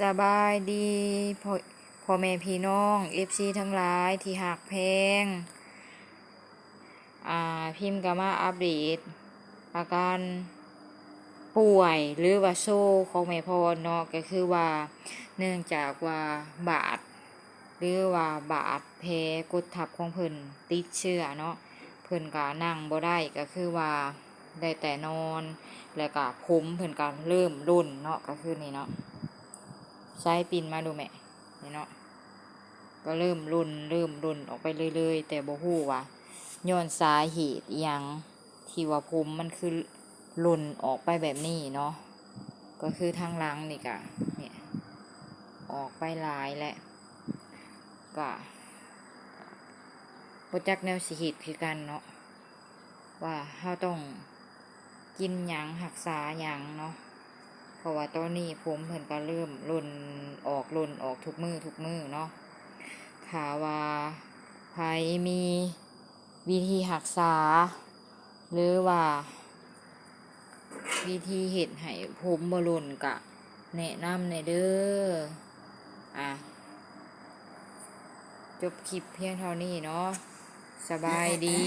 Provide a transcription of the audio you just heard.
สบายดีพ่อพ่อแม่พี่น้องเอฟซีทั้งหลายที่หักแพง อ่า พิมพ์ก็มาอัปเดตอาการป่วยหรือว่าโซ่ของแม่พรเนาะก็คือว่าเนื่องจากว่าบาด หรือว่าบาดแผลกดทับของเพิ่นติดเชื้อเนาะเพิ่นก็นั่งบ่ได้ก็คือว่าได้แต่นอน แล้วก็ผมเพิ่นก็เริ่มรุ่นเนาะก็คือนี่เนาะ ใช้ปินมาดูแม่นี่เนาะก็เริ่มรุนเริ่มรุนออกไปเรื่อยๆแต่บ่ฮู้ว่าย้อนสาเหตุอิหยังที่ว่าผมมันคือรุนออกไปแบบนี้เนาะก็คือทางหลังนี่ก็เนี่ยออกไปหลายแหละก็บ่จักแนวสิเฮ็ดคือกันเนาะว่าเฮาต้องกินหยังรักษาหยังเนาะ ราะว่าตอนนี้ผมเพิ่นก็เริ่มหล่นออกหล่นออกทุกมือทุกมือเนาะถ้าว่าไผมีวิธีรักษา หรือว่า วิธีเฮ็ดให้ผมบ่หล่นก็แนะนำในเด้ออะ จบคลิปเพียงเท่านี้เนาะสบายดี